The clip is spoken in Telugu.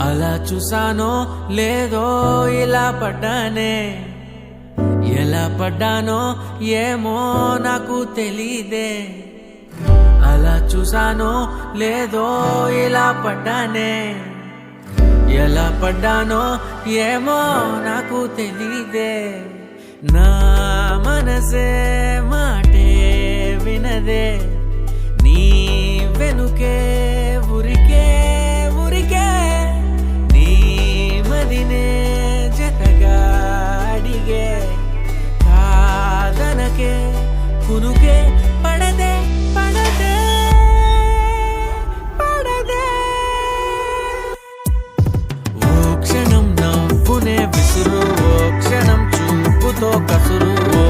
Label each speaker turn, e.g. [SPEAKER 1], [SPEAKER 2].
[SPEAKER 1] అలా చూసానో లేదో ఇలా పడ్డానే ఎలా పడ్డానో ఏమో నాకు తెలీదే అలా చూసానో లేదో ఇలా పడ్డానే ఎలా పడ్డానో ఏమో నాకు తెలీదే నా మనసే మాట కునుకే పడదే పడదే పడదే ఓ క్షణం నవ్వునే విసురు ఓ క్షణం చూపుతో కసురు ఓ క్షణం మైకమై ముసురు